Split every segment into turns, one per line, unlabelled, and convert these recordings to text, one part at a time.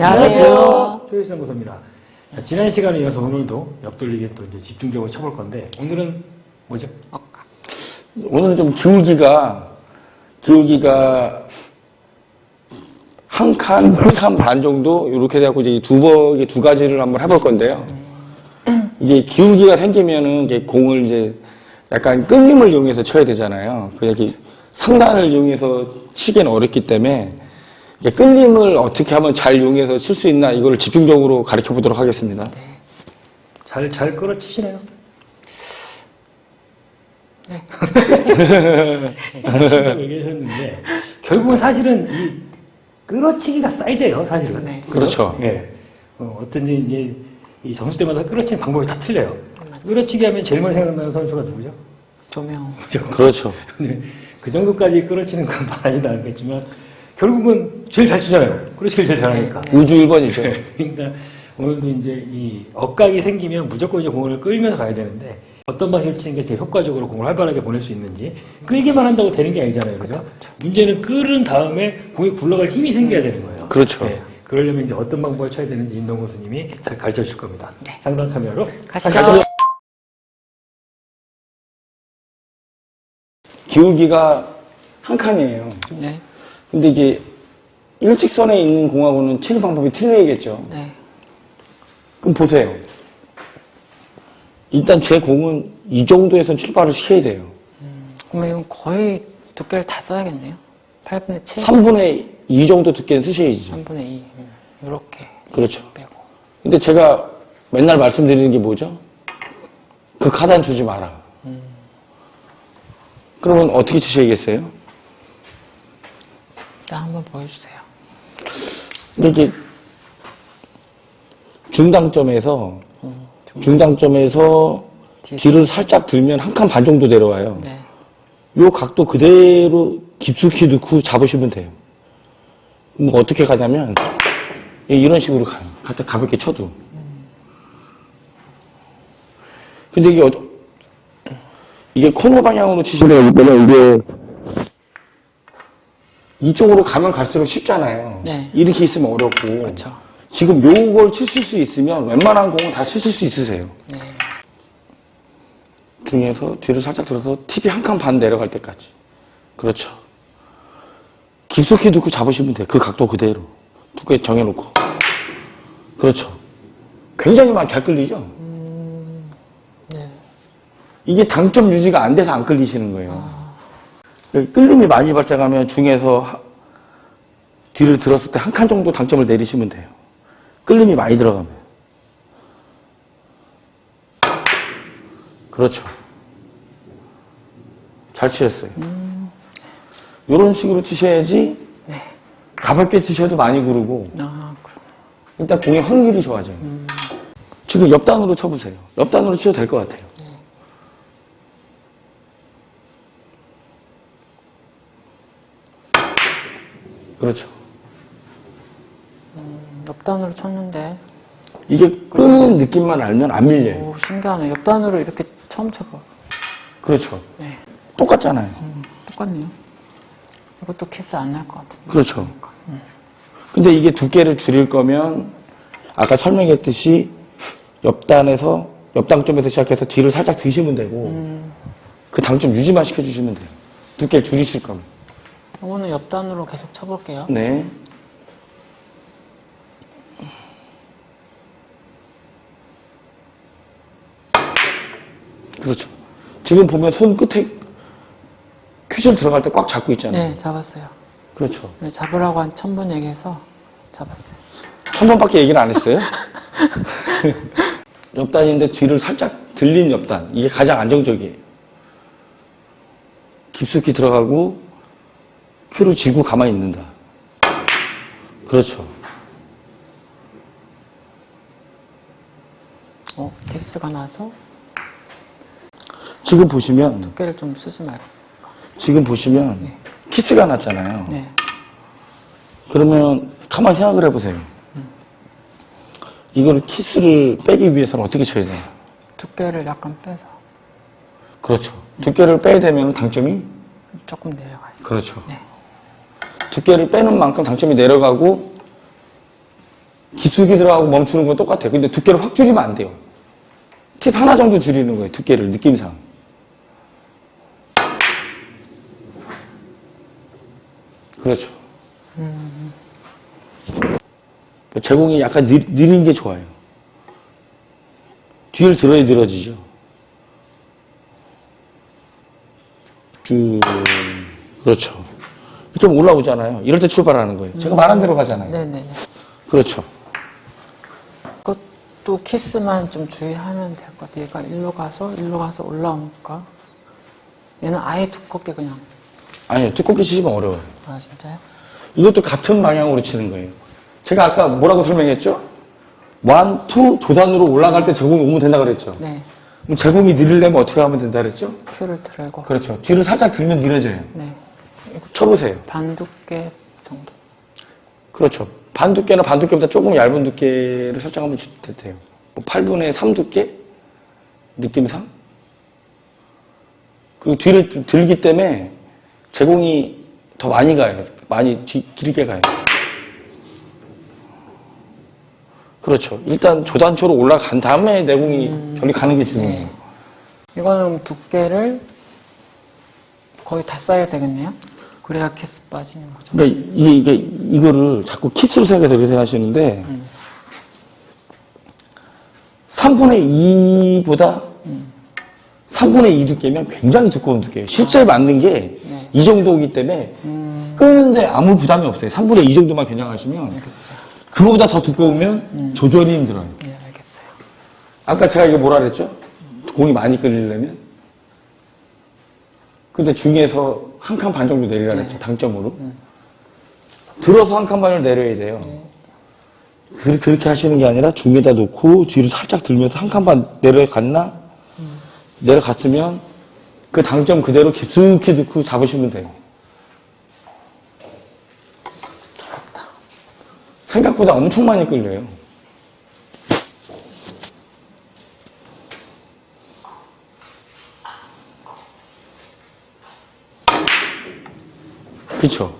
안녕하세요.
자, 지난 시간에 이어서 오늘도 옆돌리기 또 이제 집중적으로 쳐볼 건데 오늘은 뭐죠?
오늘은 좀 기울기가, 기울기가 한 칸, 한 칸 반 정도 이렇게 돼갖고 이제 두 번, 두 가지를 한번 해볼 건데요. 이게 기울기가 생기면은 이게 공을 이제 약간 끌림을 이용해서 쳐야 되잖아요. 그 여기 상단을 이용해서 치기는 어렵기 때문에 끌림을 어떻게 하면 잘 이용해서 칠수 있나 이걸 집중적으로 가르쳐 보도록 하겠습니다.
잘, 잘 끌어치시나요?
네.
네. 얘기하셨는데 결국은 사실은 이 끌어치기가 사이즈예요, 사실은.
네.
그렇죠.
네. 어, 어떤지 이제 이 점수 때마다 끌어치는 방법이 다 틀려요. 끌어치기 하면 제일 먼저 생각나는 선수가 누구죠?
조명.
그렇죠.
네. 그 정도까지 끌어치는 건 바라지도 않겠지만 결국은 제일 잘 치잖아요. 끌어치기를 제일 잘하니까.
우주 1번이죠.
그러니까 오늘도 이제 이 억각이 생기면 무조건 이제 공을 끌면서 가야 되는데 어떤 방식을 치는 게 제일 효과적으로 공을 활발하게 보낼 수 있는지 끌기만 한다고 되는 게 아니잖아요. 그죠? 문제는 끌은 다음에 공이 굴러갈 힘이 생겨야 되는 거예요.
그렇죠.
네. 그러려면 이제 어떤 방법을 쳐야 되는지 인동 교수님이 잘 가르쳐 주실 겁니다. 상단 카메라로
가시죠.
가시죠.
기울기가 한 칸이에요.
네.
근데 이게 일직선에 있는 공하고는 치는 방법이 틀려야겠죠.
네.
그럼 보세요. 일단 제 공은 이 정도에선 출발을 시켜야 돼요.
그러면 이건 거의 두께를 다 써야겠네요. 8분의 7,
3분의 2 정도 두께는 쓰셔야지.
3분의 2. 이렇게
그렇죠.
빼고.
근데 제가 맨날 말씀드리는 게 뭐죠? 그 카단 주지 마라. 그러면 어떻게 치셔야겠어요?
일단 한번 보여주세요.
근데 이게 중당점에서
좀-
중당점에서. 뒤를 살짝 들면 한 칸 반 정도 내려와요.
네.
요 각도 그대로 깊숙이 넣고 잡으시면 돼요. 그럼 어떻게 가냐면 예, 이런 식으로 가요. 갖다 가볍게 쳐도. 근데 이게 어, 이게 코너 방향으로 치시면 이게 이쪽으로 가면 갈수록 쉽잖아요.
네.
이렇게 있으면 어렵고.
그렇죠.
지금 요걸 치실 수 있으면 웬만한 공은 다 치실 수 있으세요.
네.
중에서 뒤로 살짝 들어서 TV 한칸 반 내려갈 때까지. 그렇죠. 깊숙이 넣고 잡으시면 돼요. 그 각도 그대로. 두께 정해놓고. 그렇죠. 굉장히 많이 잘 끌리죠?
네.
이게 당점 유지가 안 돼서 안 끌리시는 거예요. 여기 끌림이 많이 발생하면 중에서 하- 뒤를 들었을 때 한 칸 정도 당점을 내리시면 돼요. 끌림이 많이 들어가면. 그렇죠. 잘 치셨어요. 이런 식으로 치셔야지 가볍게 치셔도 많이 구르고
아.
일단 공의 확률이 좋아져요. 지금 옆단으로 쳐보세요. 옆단으로 치셔도 될 것 같아요. 그렇죠.
옆단으로 쳤는데,
이게 끄는 느낌만 알면 안 밀려요.
오, 신기하네. 옆단으로 이렇게 처음 쳐봐.
그렇죠.
네.
똑같잖아요.
음, 똑같네요. 이것도 키스 안 날 것 같은데.
그렇죠. 근데 이게 두께를 줄일 거면 아까 설명했듯이 옆단에서 옆당점에서 시작해서 뒤를 살짝 드시면 되고 그 당점 유지만 시켜주시면 돼요. 두께를 줄이실 거면.
이거는 옆단으로 계속 쳐볼게요.
네. 그렇죠. 지금 보면 손 끝에 퀴즈를 들어갈 때 꽉 잡고 있잖아요.
네, 잡았어요.
그렇죠.
네, 잡으라고 한 천 번 얘기해서 잡았어요.
천 번밖에 얘기를 안 했어요. 옆단인데 뒤를 살짝 들린 옆단. 이게 가장 안정적이에요. 깊숙이 들어가고 큐를 쥐고 가만히 있는다. 그렇죠.
어, 키스가 나서
지금 보시면
두께를 좀 쓰지 말고.
지금 보시면 키스가 났잖아요.
네.
그러면 가만히 생각을 해보세요. 이거를 키스를 빼기 위해서는 어떻게 쳐야 돼요?
두께를 약간 빼서
그렇죠. 두께를 빼야 되면 당점이
조금 내려가요.
그렇죠.
네.
두께를 빼는 만큼 당점이 내려가고 기숙이 들어가고 멈추는 건 똑같아요. 근데 두께를 확 줄이면 안 돼요. 팁 하나 정도 줄이는 거예요. 두께를 느낌상. 그렇죠. 제공이 약간 느, 느린 게 좋아요. 뒤를 들어야 늘어지죠. 쭉 그렇죠. 이렇게 올라오잖아요. 이럴 때 출발하는 거예요. 제가 말한 대로 가잖아요.
네네네.
그렇죠.
그것도 키스만 좀 주의하면 될 것 같아요. 얘가 일로 가서, 일로 가서 올라오니까. 얘는 아예 두껍게 그냥.
아니요, 두껍게 치시면 어려워요.
아, 진짜요?
이것도 같은 방향으로 치는 거예요. 제가 아까 뭐라고 설명했죠? 원, 투, 조단으로 올라갈 때 제공이 오면 된다 그랬죠?
네.
그럼 제공이 느리려면 어떻게 하면 된다 그랬죠?
큐를 들고.
그렇죠. 뒤를 살짝 들면 느려져요.
네.
쳐보세요.
반 두께 정도.
그렇죠. 반 두께나 반 두께보다 조금 얇은 두께를 설정하면 돼요. 뭐 8분의 3 두께? 느낌상? 그리고 뒤를 좀 들기 때문에 제공이 더 많이 가요. 많이 뒤- 길게 가요. 그렇죠. 일단 조단초로 올라간 다음에 내공이 저리 가는 게 중요해요.
네. 이거는 두께를 거의 다 써야 되겠네요? 그래야 키스 빠지는 거죠.
그러니까 이게, 이게 이거를 자꾸 키스로 생각해서 그렇게 생각하시는데 3분의 2보다 3분의 2 두께면 굉장히 두꺼운 두께예요. 실제 맞는 게이
네.
정도이기 때문에 끄는데 아무 부담이 없어요. 3분의 2 정도만 겨냥하시면
알겠어요.
그거보다 더 두꺼우면 조절이 힘들어요.
네, 알겠어요.
아까 제가 이거 뭐라 그랬죠? 공이 많이 끌리려면? 근데 중에서 한 칸 반 정도 내리라 그랬죠, 당점으로. 들어서 한 칸 반을 내려야 돼요. 그- 그렇게 하시는 게 아니라 중에다 놓고 뒤로 살짝 들면서 한 칸 반 내려갔나? 내려갔으면 그 당점 그대로 깊숙이 넣고 잡으시면 돼요. 생각보다 엄청 많이 끌려요. 그쵸?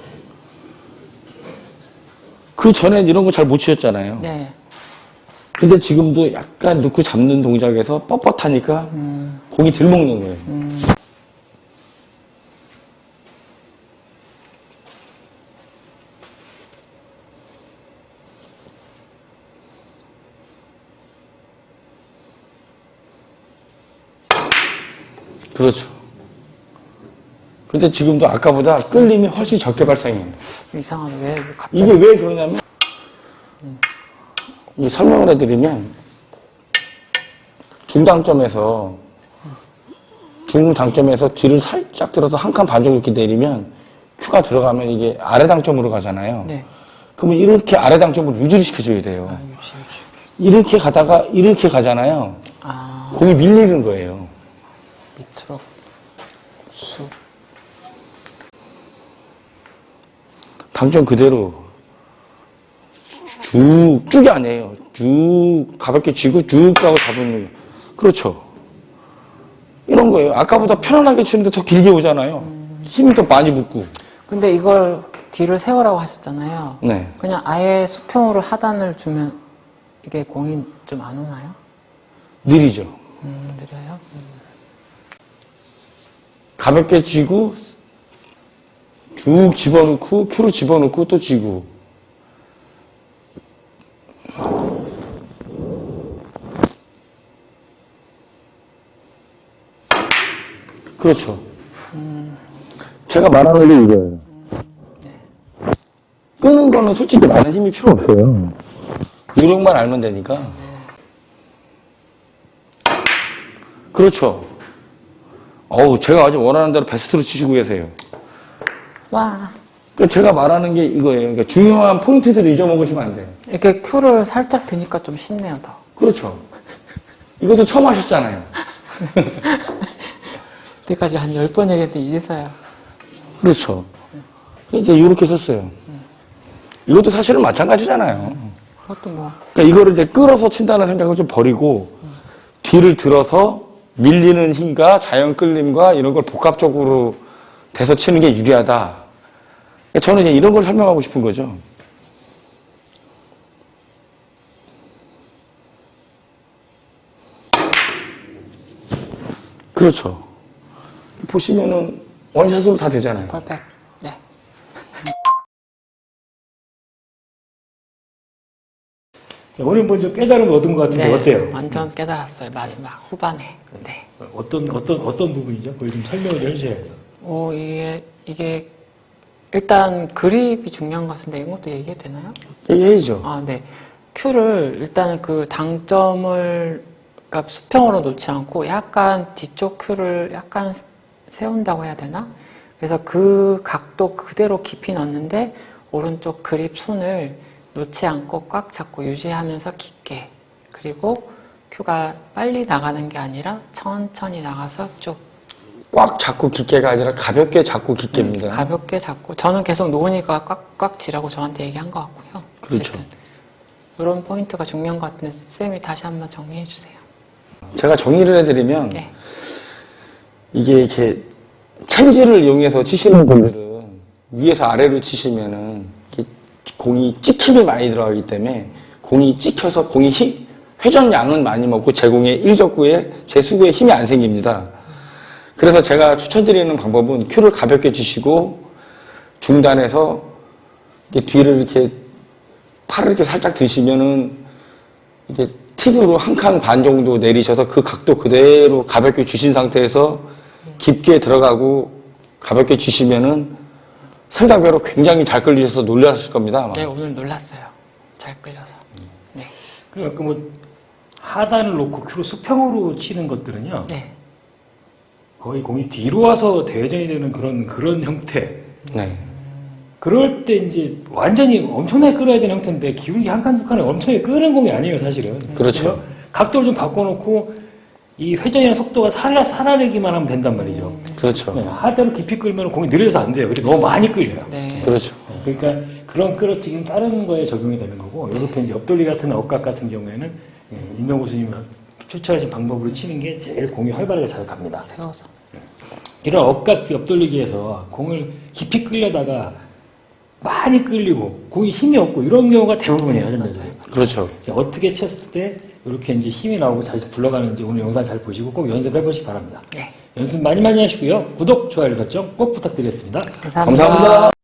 그 전엔 이런 거 잘 못 치셨잖아요.
네.
근데 지금도 약간 넣고 잡는 동작에서 뻣뻣하니까 공이 덜 먹는 거예요. 그렇죠. 근데 지금도 아까보다 끌림이 훨씬 적게 발생해요.
이상하네. 왜 갑자기.
이게 왜 그러냐면 이 설명을 해드리면 중당점에서 중당점에서 뒤를 살짝 들어서 한 칸 반 정도 이렇게 내리면 큐가 들어가면 이게 아래 당점으로 가잖아요.
네.
그러면 이렇게 아래 당점으로 유지를 시켜줘야 돼요.
아, 유지, 유지.
이렇게 가다가 이렇게 가잖아요.
아,
공이 밀리는 거예요.
밑으로. 쑥.
당점 그대로 쭉 쭉이 아니에요. 쭉 가볍게 쥐고 쭉 가고 거. 그렇죠. 이런 거예요. 아까보다 편안하게 치는데 더 길게 오잖아요. 힘이 더 많이 붙고.
근데 이걸 뒤를 세우라고 하셨잖아요.
네.
그냥 아예 수평으로 하단을 주면 이게 공이 좀 안 오나요?
느리죠.
음, 느려요?
가볍게 쥐고 쭉 집어넣고 큐로 집어넣고 또 쥐고. 그렇죠. 제가 말하는 게 이거예요. 끄는 거는 솔직히 많은 힘이 필요 없어요. 요령만 알면 되니까. 그렇죠. 어우, 제가 아주 원하는 대로 베스트로 치시고 계세요.
와.
그러니까 제가 말하는 게 이거예요. 그러니까 중요한 포인트들을 잊어먹으시면 안 돼요.
이렇게 큐를 살짝 드니까 좀 쉽네요, 더.
그렇죠. 이것도 처음 하셨잖아요.
그때까지 한 10번 얘기했는데 이제서야.
그렇죠. 이제 이렇게 썼어요. 이것도 사실은 마찬가지잖아요.
그것도 뭐.
그러니까 이거를 이제 끌어서 친다는 생각을 좀 버리고 뒤를 들어서 밀리는 힘과 자연 끌림과 이런 걸 복합적으로 대서 치는 게 유리하다. 저는 이런 걸 설명하고 싶은 거죠. 그렇죠. 보시면은 원샷으로 다 되잖아요.
볼백. 네.
오늘 먼저 깨달음 얻은 것 같은데
네,
어때요?
완전 깨달았어요. 마지막 후반에. 네.
어떤 어떤 어떤 부분이죠? 그걸 좀 설명을 해주셔야죠.
오, 이게, 이게, 일단 그립이 중요한 것 같은데 이것도 얘기해도 되나요?
얘기해야죠.
아, 네. 큐를 일단은 그 당점을 그러니까 수평으로 놓지 않고 약간 뒤쪽 큐를 약간 세운다고 해야 되나? 그래서 그 각도 그대로 깊이 넣는데 오른쪽 그립 손을 놓지 않고 꽉 잡고 유지하면서 깊게 그리고 큐가 빨리 나가는 게 아니라 천천히 나가서 쭉
꽉 잡고 깊게가 아니라 가볍게 잡고 깊게입니다.
가볍게 잡고 저는 계속 노은이가 꽉꽉 쥐라고 저한테 얘기한 것 같고요.
그렇죠.
이런 포인트가 중요한 것 같은데 쌤이 다시 한번 정리해 주세요.
제가 정리를 해드리면
네.
이게 이렇게 챔질을 이용해서 치시는 분들은 위에서 아래로 치시면은 공이 찍힘이 많이 들어가기 때문에 공이 찍혀서 공이 힘, 회전량은 많이 먹고 제 공의 일적구에 제 수구에 힘이 안 생깁니다. 그래서 제가 추천드리는 방법은 큐를 가볍게 치시고 중단해서 이렇게 뒤를 이렇게 팔을 이렇게 살짝 드시면은 이게 팁으로 한 칸 반 정도 내리셔서 그 각도 그대로 가볍게 주신 상태에서 깊게 들어가고 가볍게 주시면은 생각외로 굉장히 잘 끌리셔서 놀라실 겁니다. 아마.
네, 오늘 놀랐어요. 잘 끌려서. 네.
그러니까 뭐 하단을 놓고 큐로 수평으로 치는 것들은요.
네.
거의 공이 뒤로 와서 대회전이 되는 그런 그런 형태.
네.
그럴 때 이제 완전히 엄청나게 끌어야 되는 형태인데 기울기 한 칸 두 칸을 엄청나게 끄는 공이 아니에요 사실은.
그렇죠.
각도를 좀 바꿔놓고 이 회전이나 속도가 살아 살아내기만 하면 된단 말이죠.
그렇죠.
네, 하대로 깊이 끌면 공이 느려서 안 돼요. 그래서 너무 많이 끌려요.
네.
그렇죠.
그러니까 그런 끌어치기는 다른 거에 적용이 되는 거고 이렇게 이제 옆돌리 같은 억각 같은 경우에는 예, 임명호 스님이 추천하신 방법으로 치는 게 제일 공이 활발하게 잘 갑니다.
세워서.
이런 억각 옆돌리기에서 공을 깊이 끌려다가 많이 끌리고 공이 힘이 없고 이런 경우가 대부분이에요. 맞아요.
그렇죠.
어떻게 쳤을 때 이렇게 이제 힘이 나오고 잘 굴러가는지 오늘 영상 잘 보시고 꼭 연습해 보시기 바랍니다.
네.
연습 많이 많이 하시고요. 구독, 좋아요, 설정 꼭 부탁드리겠습니다.
감사합니다.
감사합니다.